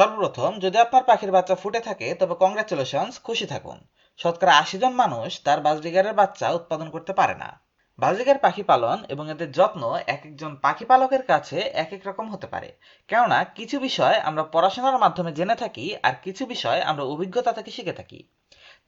সর্বপ্রথম, যদি আপনার পাখির বাচ্চা ফুটে থাকে, তবে কংগ্রাচুলেশনস খুশি থাকুন। শতকরা আশি জন মানুষ তার বাজরিগারের বাচ্চা উৎপাদন করতে পারে না। বাজরিগার পাখি পালন এবং এদের যত্ন এক একজন পাখি পালকের কাছে এক এক রকম হতে পারে। কেননা, কিছু বিষয় আমরা পড়াশোনার মাধ্যমে জেনে থাকি আর কিছু বিষয় আমরা অভিজ্ঞতা থেকে শিখে থাকি।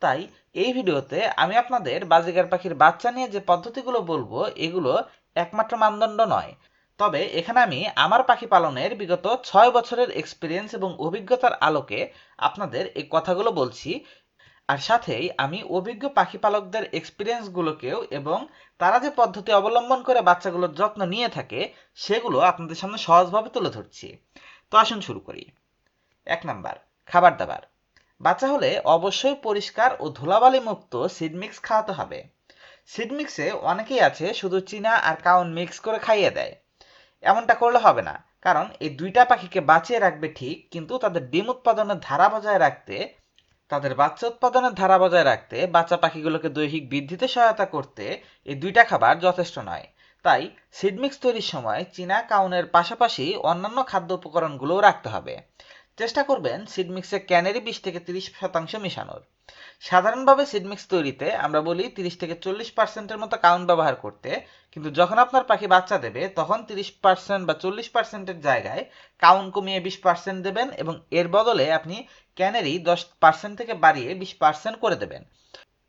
তাই, এই ভিডিওতে আমি আপনাদের বাজরিগার পাখির বাচ্চা নিয়ে যে পদ্ধতিগুলো বলব, এগুলো একমাত্র মানদণ্ড নয়। তবে এখানে আমি আমার পাখি পালনের বিগত ছয় বছরের এক্সপিরিয়েন্স এবং অভিজ্ঞতার আলোকে আপনাদের এই কথাগুলো বলছি। আর সাথেই আমি অভিজ্ঞ পাখি পালকদের এক্সপিরিয়েন্সগুলোকেও এবং তারা যে পদ্ধতি অবলম্বন করে বাচ্চাগুলোর যত্ন নিয়ে থাকে, সেগুলো আপনাদের সামনে সহজভাবে তুলে ধরছি। তো আসুন শুরু করি। এক নাম্বার, খাবার দাবার। বাচ্চা হলে অবশ্যই পরিষ্কার ও ধুলাবালি মুক্ত সিড মিক্স খাওয়াতে হবে। সিড মিক্সে অনেকেই আছে শুধু চীনা আর কাউন মিক্স করে খাইয়ে দেয়। এমনটা করলে হবে না। কারণ এই দুইটা পাখিকে বাঁচিয়ে রাখবে ঠিক, কিন্তু তাদের ডিম উৎপাদনের ধারা বজায় রাখতে, তাদের বাচ্চা উৎপাদনের ধারা বজায় রাখতে, বাচ্চা পাখিগুলোকে দৈহিক বৃদ্ধিতে সহায়তা করতে এই দুইটা খাবার যথেষ্ট নয়। তাই সিডমিক্স তৈরির সময় চীনা কাউনের পাশাপাশি অন্যান্য খাদ্য উপকরণগুলোও রাখতে হবে। চেষ্টা করবেন সিডমিক্সে ক্যানেরি বিশ থেকে তিরিশ শতাংশ মেশানোর। সাধারণভাবে সিডমিক্স তৈরিতে আমরা বলি তিরিশ থেকে চল্লিশ পার্সেন্টের মতো কাউন ব্যবহার করতে, কিন্তু যখন আপনার পাখি বাচ্চা দেবে, তখন তিরিশ পার্সেন্ট বা চল্লিশ পার্সেন্টের জায়গায় কাউন কমিয়ে বিশ পার্সেন্ট দেবেন এবং এর বদলে আপনি ক্যানেরি দশ পার্সেন্ট থেকে বাড়িয়ে বিশ পার্সেন্ট করে দেবেন।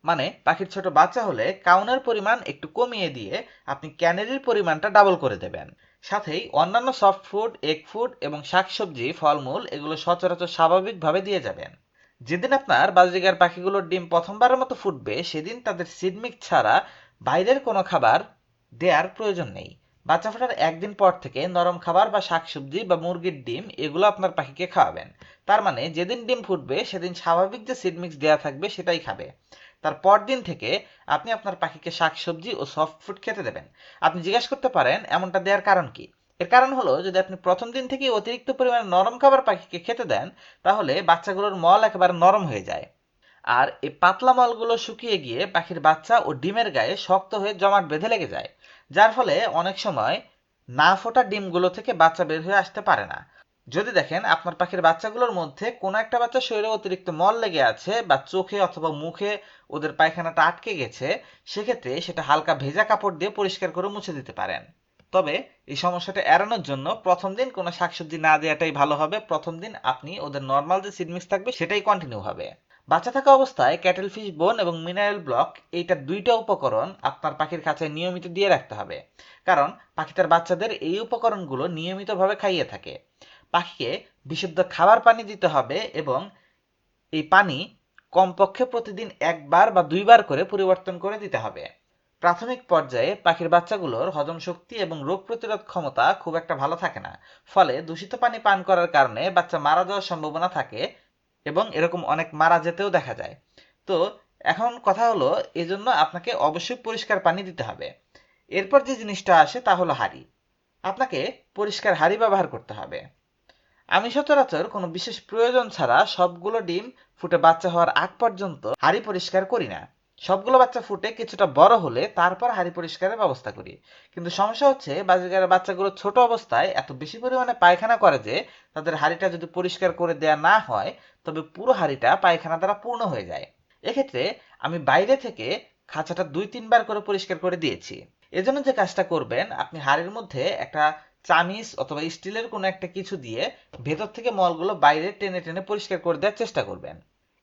মানে পাখির ছোট বাচ্চা হলে কাউনের পরিমাণ একটু কমিয়ে দিয়ে আপনি ক্যানেরির পরিমাণটা ডাবল করে দেবেন। সাথেই অন্যান্য সফট ফুড এগ ফুড এবং শাকসবজি ফলমূল এগুলো সচরাচর স্বাভাবিকভাবে দিয়ে যাবেন। যেদিন আপনার বাজরিগার পাখিগুলোর ডিম প্রথমবারের মতো ফুটবে, সেদিন তাদের সিডমিক ছাড়া বাইরের কোনো খাবার দেওয়ার প্রয়োজন নেই। বাচ্চা ফোটার একদিন পর থেকে নরম খাবার বা শাকসবজি বা মুরগির ডিম এগুলো আপনার পাখিকে খাওয়াবেন। তার মানে যেদিন ডিম ফুটবে, সেদিন স্বাভাবিক যে সিডমিক্স দেওয়া থাকবে সেটাই খাবে। তার পরদিন থেকে আপনি আপনার পাখিকে শাকসবজি ও সফট ফুড খেতে দেবেন। আপনি জিজ্ঞাসা করতে পারেন, এমনটা দেওয়ার কারণ কি? এর কারণ হলো, যদি আপনি প্রথম দিন থেকে অতিরিক্ত পরিমাণে নরম খাবার পাখিকে খেতে দেন, তাহলে বাচ্চাগুলোর মল একেবারে নরম হয়ে যায়। আর এই পাতলা মলগুলো শুকিয়ে গিয়ে পাখির বাচ্চা ও ডিমের গায়ে শক্ত হয়ে জমাট বেঁধে লেগে যায়, যার ফলে অনেক সময় না ফোটা ডিমগুলো থেকে বাচ্চা বের হয়ে আসতে পারে না। যদি দেখেন আপনার পাখির বাচ্চাগুলোর মধ্যে কোনো একটা বাচ্চা শরীরে অতিরিক্ত মল লেগে আছে বা চোখে অথবা মুখে ওদের পায়খানাটা আটকে গেছে, সেক্ষেত্রে সেটা হালকা ভেজা কাপড় দিয়ে পরিষ্কার করে মুছে দিতে পারেন। তবে এই সমস্যাটা এড়ানোর জন্য প্রথম দিন কোনো শাকসবজি না দেওয়াটাই ভালো হবে। প্রথম দিন আপনি ওদের নর্মাল যে সিডমিক্স থাকবে সেটাই কন্টিনিউ হবে। বাচ্চা থাকা অবস্থায় ক্যাটেল ফিশ বোন এবং মিনারেল ব্লক এইটা দুইটা উপকরণ আপনার পাখির কাছে নিয়মিত দিয়ে রাখতে হবে। কারণ পাখি তার বাচ্চাদের এই উপকরণগুলো নিয়মিতভাবে খাইয়ে থাকে। পাখিকে বিশুদ্ধ খাবার পানি দিতে হবে এবং এই পানি কমপক্ষে প্রতিদিন একবার বা দুইবার করে পরিবর্তন করে দিতে হবে। প্রাথমিক পর্যায়ে পাখির বাচ্চাগুলোর হজম শক্তি এবং রোগ প্রতিরোধ ক্ষমতা খুব একটা ভালো থাকে না। ফলে দূষিত পানি পান করার কারণে বাচ্চা মারা যাওয়ার সম্ভাবনা থাকে এবং এরকম অনেক মারা যেতেও দেখা যায়। তো এখন কথা হলো, এজন্য আপনাকে অবশ্যই পরিষ্কার পানি দিতে হবে। এরপর যে জিনিসটা আসে তা হলো হাঁড়ি। আপনাকে পরিষ্কার হাঁড়ি ব্যবহার করতে হবে। আমি সচরাচর কোনো বিশেষ প্রয়োজন ছাড়া সবগুলো ডিম ফুটে বাচ্চা হওয়ার আগ পর্যন্ত হাঁড়ি পরিষ্কার করি না। সবগুলো বাচ্চা ফুটে কিছুটা বড় হলে তারপর হাঁড়ি পরিষ্কারের ব্যবস্থা করি। কিন্তু সমস্যা হচ্ছে বাজিকারের বাচ্চাগুলো ছোট অবস্থায় এত বেশি পরিমাণে পায়খানা করে যে তাদের হাঁড়িটা যদি পরিষ্কার করে দেয়া না হয়, তবে পুরো হাঁড়িটা পায়খানা দ্বারা পূর্ণ হয়ে যায়। এক্ষেত্রে আমি বাইরে থেকে খাঁচাটা দুই, তিনবার করে পরিষ্কার করে দিয়েছি। এজন্য যে কাজটা করবেন, আপনি হাড়ির মধ্যে একটা চামিচ অথবা স্টিলের কোনো একটা কিছু দিয়ে ভেতর থেকে মলগুলো বাইরে টেনে টেনে পরিষ্কার করে দেওয়ার চেষ্টা করবেন।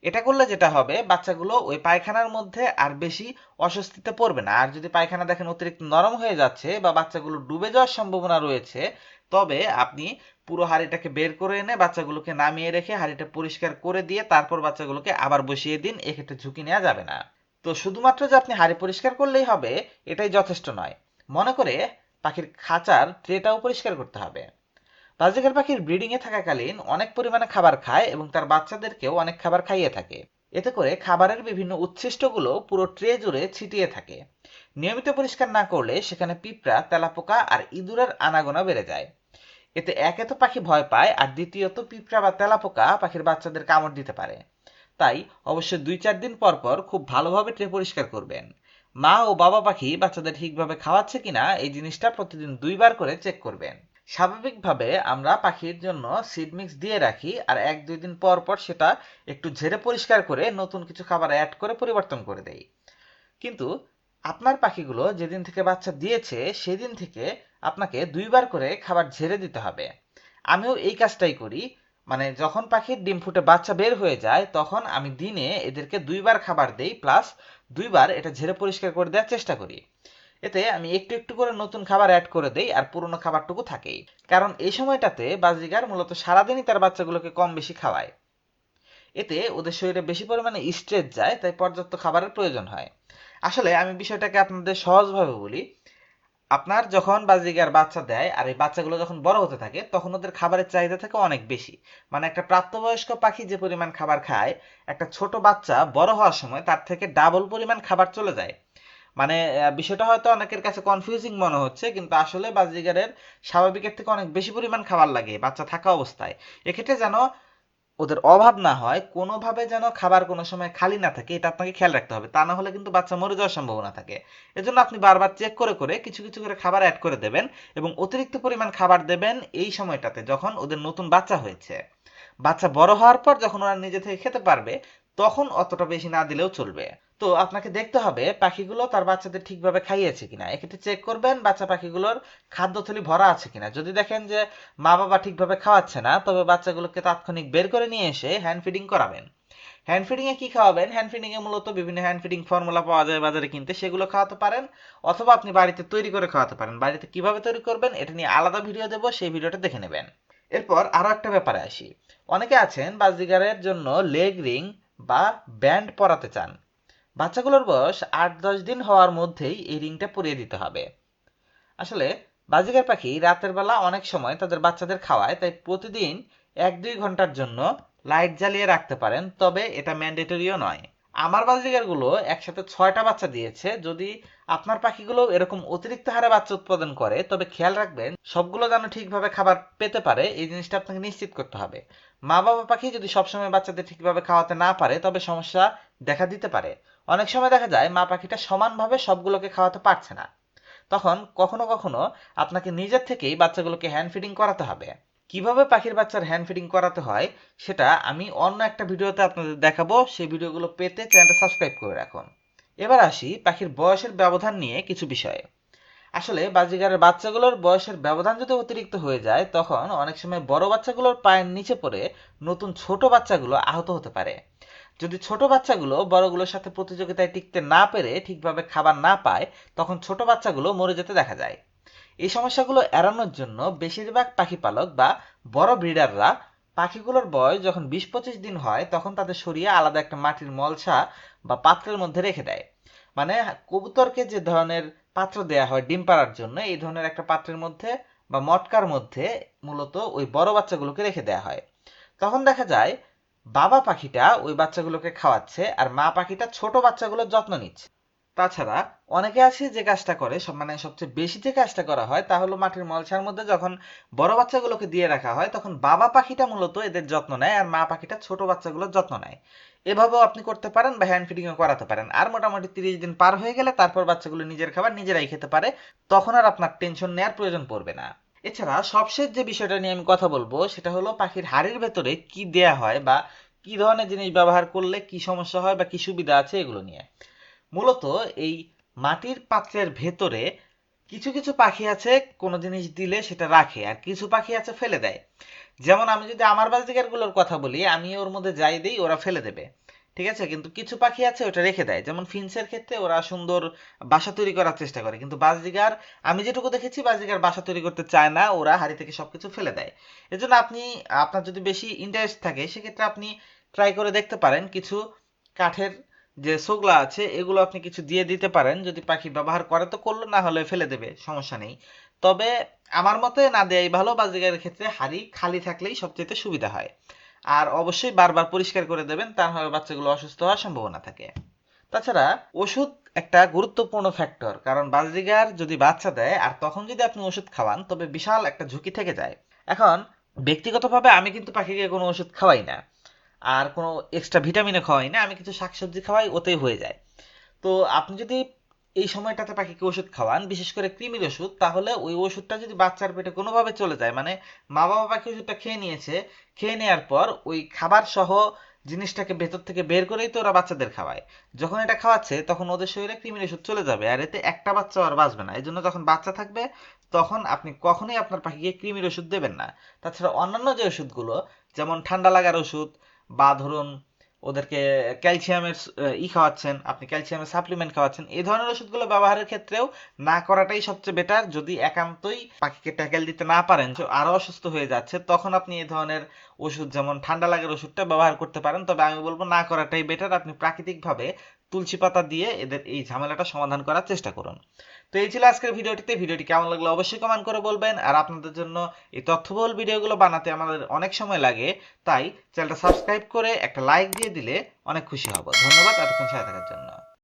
এটা করলে যেটা হবে, বাচ্চাগুলো ওই পায়খানার মধ্যে আর বেশি অস্বস্তিতে পড়বে না। আর যদি পায়খানা দেখেন অতিরিক্ত নরম হয়ে যাচ্ছে বা বাচ্চাগুলো ডুবে যাওয়ার সম্ভাবনা রয়েছে, তবে আপনি পুরো হাঁড়িটাকে বের করে এনে বাচ্চাগুলোকে নামিয়ে রেখে হাঁড়িটা পরিষ্কার করে দিয়ে তারপর বাচ্চাগুলোকে আবার বসিয়ে দিন, এক্ষেত্রে ঝুঁকি নেওয়া যাবে না। তো শুধুমাত্র যে আপনি হাঁড়ি পরিষ্কার করলেই হবে, এটাই যথেষ্ট নয়। মনে করে পাখির খাঁচার ট্রেটাও পরিষ্কার করতে হবে। বাজিকার পাখির ব্রিডিংয়ে থাকাকালীন অনেক পরিমাণে খাবার খায় এবং তার বাচ্চাদেরকেও অনেক খাবার খাইয়ে থাকে। এতে করে খাবারের বিভিন্ন উচ্ছিষ্টগুলো পুরো ট্রে জুড়ে ছিটিয়ে থাকে। নিয়মিত পরিষ্কার না করলে সেখানে পিঁপড়া, তেলাপোকা আর ইঁদুরের আনাগোনা বেড়ে যায়। এতে একে তো পাখি ভয় পায় আর দ্বিতীয়ত পিঁপড়া বা তেলাপোকা পাখির বাচ্চাদের কামড় দিতে পারে। তাই অবশ্যই দুই চার দিন পর পর খুব ভালোভাবে ট্রে পরিষ্কার করবেন। মা ও বাবা পাখি বাচ্চাদের ঠিকভাবে খাওয়াচ্ছে কিনা এই জিনিসটা প্রতিদিন দুইবার করে চেক করবেন। স্বাভাবিকভাবে আমরা পাখির জন্য সিড মিক্স দিয়ে রাখি আর এক দুই দিন পর পর সেটা একটু ঝেড়ে পরিষ্কার করে নতুন কিছু খাবার অ্যাড করে পরিবর্তন করে দেই। কিন্তু আপনার পাখিগুলো যেদিন থেকে বাচ্চা দিয়েছে, সেদিন থেকে আপনাকে দুইবার করে খাবার ঝেড়ে দিতে হবে। আমিও এই কাজটাই করি। মানে যখন পাখির ডিম ফুটে বাচ্চা বের হয়ে যায়, তখন আমি দিনে এদেরকে দুইবার খাবার দেই প্লাস দুইবার এটা ঝেড়ে পরিষ্কার করে দেওয়ার চেষ্টা করি। এতে আমি একটু একটু করে নতুন খাবার অ্যাড করে দেই আর পুরনো খাবারটুকু থাকেই। কারণ এই সময়টাতে বাজিগার মূলত সারাদিনই তার বাচ্চাগুলোকে কম বেশি খাওয়ায়। এতে ওদের শরীরে বেশি পরিমাণে স্ট্রেস যায়, তাই পর্যাপ্ত খাবারের প্রয়োজন হয়। আসলে আমি বিষয়টাকে আপনাদের সহজভাবে বলি। আপনার যখন বাজিগার বাচ্চা দেয় আর এই বাচ্চাগুলো যখন বড় হতে থাকে, তখন ওদের খাবারের চাহিদা থাকে অনেক বেশি। মানে একটা প্রাপ্তবয়স্ক পাখি যে পরিমাণ খাবার খায়, একটা ছোট বাচ্চা বড় হওয়ার সময় তার থেকে ডাবল পরিমাণ খাবার চলে যায়। মানে বিষয়টা হয়তো অনেকের কাছে কনফিউজিং মনে হচ্ছে, কিন্তু আসলে বাজিগারের স্বাভাবিকের থেকে অনেক বেশি পরিমাণ খাবার লাগে বাচ্চা থাকা অবস্থায়। এক্ষেত্রে যেন ওদের অভাব না হয়, কোনোভাবে যেন খাবার কোনো সময় খালি না থাকে, এটা আপনাকে খেয়াল রাখতে হবে। তা না হলে কিন্তু বাচ্চা মরে যাওয়ার সম্ভাবনা থাকে। এজন্য আপনি বারবার চেক করে করে কিছু কিছু করে খাবার অ্যাড করে দেবেন এবং অতিরিক্ত পরিমাণ খাবার দেবেন এই সময়টাতে যখন ওদের নতুন বাচ্চা হয়েছে। বাচ্চা বড় হওয়ার পর যখন ওরা নিজে থেকে খেতে পারবে, তখন অতটা বেশি না দিলেও চলবে। তো আপনাকে দেখতে হবে পাখিগুলো তার বাচ্চাদের ঠিকভাবে খাইয়েছে কিনা। এক্ষেত্রে চেক করবেন বাচ্চা পাখিগুলোর খাদ্য থলি ভরা আছে কিনা। যদি দেখেন যে মা বাবা ঠিকভাবে খাওয়াচ্ছে না, তবে বাচ্চাগুলোকে তাৎক্ষণিক বের করে নিয়ে এসে হ্যান্ড ফিডিং করাবেন। হ্যান্ড ফিডিং এ কি খাওয়াবেন? হ্যান্ড ফিডিং এ মূলত বিভিন্ন হ্যান্ড ফিডিং ফর্মুলা পাওয়া যায় বাজারে কিনতে, সেগুলো খাওয়াতে পারেন অথবা আপনি বাড়িতে তৈরি করে খাওয়াতে পারেন। বাড়িতে কীভাবে তৈরি করবেন এটা নিয়ে আলাদা ভিডিও দেবো, সেই ভিডিওটা দেখে নেবেন। এরপর আরও একটা ব্যাপারে আসি। অনেকে আছেন বাজিগারের জন্য লেগ রিং বা ব্যান্ড পরাতে চান। বাচ্চাগুলোর বয়স আট দশ দিন হওয়ার মধ্যেই এই রিংটা পরিয়ে দিতে হবে। আসলে বাজিগার পাখি রাতের বেলা অনেক সময় তাদের বাচ্চাদের খাওয়ায়, তাই প্রতিদিন এক দুই ঘণ্টার জন্য লাইট জ্বালিয়ে রাখতে পারেন, তবে এটা ম্যান্ডেটরিও নয়। আমার বাজিগারগুলো একসাথে ছয়টা বাচ্চা দিয়েছে, যদি আপনার পাখিগুলো এরকম অতিরিক্ত হারে বাচ্চা উৎপাদন করে, তবে খেয়াল রাখবেন সবগুলো যেন ঠিকভাবে খাবার পেতে পারে, এই জিনিসটা আপনাকে নিশ্চিত করতে হবে। মা বাবা পাখি যদি সবসময় বাচ্চাদের ঠিকভাবে খাওয়াতে না পারে, তবে সমস্যা দেখা দিতে পারে। অনেক সময় দেখা যায় মা পাখিটা সমানভাবে সবগুলোকে খাওয়াতে পারছে না। তখন কখনো কখনো আপনাকে নিজের থেকেই বাচ্চাগুলোকে হ্যান্ড ফিডিং করাতে হবে। কীভাবে পাখির বাচ্চার হ্যান্ড ফিডিং করাতে হয় সেটা আমি অন্য একটা ভিডিওতে আপনাদের দেখাবো। সেই ভিডিওগুলো পেতে চ্যানেলটা সাবস্ক্রাইব করে রাখুন। এবার আসি পাখির বয়সের ব্যবধান নিয়ে কিছু বিষয়ে। আসলে বাজিগারের বাচ্চাগুলোর বয়সের ব্যবধান যদি অতিরিক্ত হয়ে যায়, তখন অনেক সময় বড় বাচ্চাগুলোর পায়ের নিচে পড়ে নতুন ছোট বাচ্চাগুলো আহত হতে পারে। যদি ছোট বাচ্চাগুলো বড়গুলোর সাথে প্রতিযোগিতায় টিকতে না পেরে ঠিকভাবে খাবার না পায়, তখন ছোট বাচ্চাগুলো মরে যেতে দেখা যায়। এই সমস্যাগুলো এড়ানোর জন্য বেশিরভাগ পাখি পালক বা বড় ব্রিডাররা পাখিগুলোর বয়স যখন বিশ পঁচিশ দিন হয়, তখন তাদের সরিয়ে আলাদা একটা মাটির মলসা বা পাত্রের মধ্যে রেখে দেয়। মানে কবুতরকে যে ধরনের পাত্র দেয়া হয় ডিম পাড়ার জন্য, এই ধরনের একটা পাত্রের মধ্যে বা মটকার মধ্যে মূলত ওই বড় বাচ্চাগুলোকে রেখে দেয়া হয়। তখন দেখা যায় বাবা পাখিটা ওই বাচ্চাগুলোকে খাওয়াচ্ছে আর মা পাখিটা ছোট বাচ্চাগুলোর যত্ন নিচ্ছে। তাছাড়া অনেকে আছে যে কাজটা করে মানে সবচেয়ে বেশি যে কাজটা করা হয় তা হলো মাটির মলসার মধ্যে যখন বড় বাচ্চাগুলোকে দিয়ে রাখা হয় তখন বাবা পাখিটা মূলত এদের যত্ন নেয় আর মা পাখিটা ছোট বাচ্চাগুলোর যত্ন নেয়। এভাবেও আপনি করতে পারেন বা হ্যান্ড ফিডিংও করাতে পারেন। আর মোটামুটি তিরিশ দিন পার হয়ে গেলে তারপর বাচ্চাগুলো নিজের খাবার নিজেরাই খেতে পারে, তখন আর আপনার টেনশন নেওয়ার প্রয়োজন পড়বে না। এছাড়া সবশেষ যে বিষয়টা নিয়ে আমি কথা বলব, সেটা হলো পাখির হাড়ির ভেতরে কি দেয়া হয় বা কি ধরনের জিনিস ব্যবহার করলে কি সমস্যা হয় বা কি সুবিধা আছে এগুলো নিয়ে। মূলত এই মাটির পাত্রের ভেতরে কিছু কিছু পাখি আছে, কোনো জিনিস দিলে সেটা রাখে আর কিছু পাখি আছে ফেলে দেয়। যেমন আমি যদি আমার বাজিকারগুলোর কথা বলি আমি ওর মধ্যে যাই দিই, ওরা ফেলে দেবে। ঠিক আছে? কিন্তু কিছু পাখি আছে, ওটা রেখে দেয়। যেমন ফিন্সের ক্ষেত্রে ওরা সুন্দর বাসা তৈরি করার চেষ্টা করে। কিন্তু বাজরিগার আমি যেটুকু দেখেছি বাজরিগার বাসা তৈরি করতে চায় না, ওরা হাড়ি থেকে সবকিছু ফেলে দেয়। এজন্য আপনি, আপনার যদি বেশি ইন্টারেস্ট থাকে, সেক্ষেত্রে আপনি ট্রাই করে দেখতে পারেন। কিছু কাঠের যে সোগলা আছে, এগুলো আপনি কিছু দিয়ে দিতে পারেন। যদি পাখি ব্যবহার করে তো করল, না হলে ফেলে দেবে, সমস্যা নেই। তবে আমার মতে না দেয়াই ভালো। বাজিগারের ক্ষেত্রে হাড়ি খালি থাকলেই সবচেয়ে সুবিধা হয়। আর অবশ্যই বারবার পরিষ্কার করে দেবেন, তা নাহলে বাচ্চাগুলো অসুস্থ হওয়ার সম্ভাবনা থাকে। তাছাড়া ওষুধ একটা গুরুত্বপূর্ণ ফ্যাক্টর কারণ বাজরিগার যদি বাচ্চা দেয় আর তখন যদি আপনি ওষুধ খাওয়ান, তবে বিশাল একটা ঝুঁকি থেকে যায়। এখন, ব্যক্তিগতভাবে আমি কিন্তু পাখিকে কোনো ওষুধ খাওয়াই না, আর কোনো এক্সট্রা ভিটামিনও খাওয়াই না, আমি কিছু শাকসবজি খাওয়াই, ওতেই হয়ে যায়। তো আপনি যদি এই সময়টাতে পাখিকে ওষুধ খাওয়ান, বিশেষ করে কৃমির ওষুধ, তাহলে ওই ওষুধটা যদি বাচ্চার পেটে কোনোভাবে চলে যায় মানে মা বাবা পাখি ওষুধটা খেয়ে নিয়েছে, খেয়ে নেওয়ার পর ওই খাবার সহ জিনিসটাকে ভেতর থেকে বের করেই তো ওরা বাচ্চাদের খাওয়ায়। যখন এটা খাওয়াচ্ছে, তখন ওদের শরীরে কৃমির ওষুধ চলে যাবে, আর এতে একটা বাচ্চা আর বাঁচবে না। এই জন্য যখন বাচ্চা থাকবে, তখন আপনি কখনোই আপনার পাখিকে কৃমির ওষুধ দেবেন না। তাছাড়া অন্যান্য যে ওষুধগুলো, যেমন ঠান্ডা লাগার ওষুধ বা ধরুন ওদেরকে ক্যালসিয়ামের ই খাওয়াচ্ছেন, আপনি ক্যালসিয়ামের সাপ্লিমেন্ট খাওয়াচ্ছেন। এই ধরনের ওষুধগুলো ব্যবহারের ক্ষেত্রেও না করাটাই সবচেয়ে বেটার যদি একান্তই পাখিকে ট্যাকেল দিতে না পারেন আরও আরও অসুস্থ হয়ে যাচ্ছে, তখন আপনি এই ধরনের ওষুধ, যেমন ঠান্ডা লাগার ওষুধটা ব্যবহার করতে পারেন। তবে আমি বলব না করাটাই বেটার আপনি প্রাকৃতিকভাবে তুলসী পাতা দিয়ে এদের এই ঝামেলাটা সমাধান করার চেষ্টা করুন। তো এই ছিল আজকের ভিডিওটিতে। ভিডিওটি কেমন লাগল অবশ্যই কমেন্ট করে বলবেন। আর আপনাদের জন্য এই তথ্যবহুল ভিডিওগুলো বানাতে আমাদের অনেক সময় লাগে। তাই চ্যানেলটা সাবস্ক্রাইব করে একটা লাইক দিয়ে দিলে অনেক খুশি হব। ধন্যবাদ। এতক্ষণ সাথে থাকার জন্য।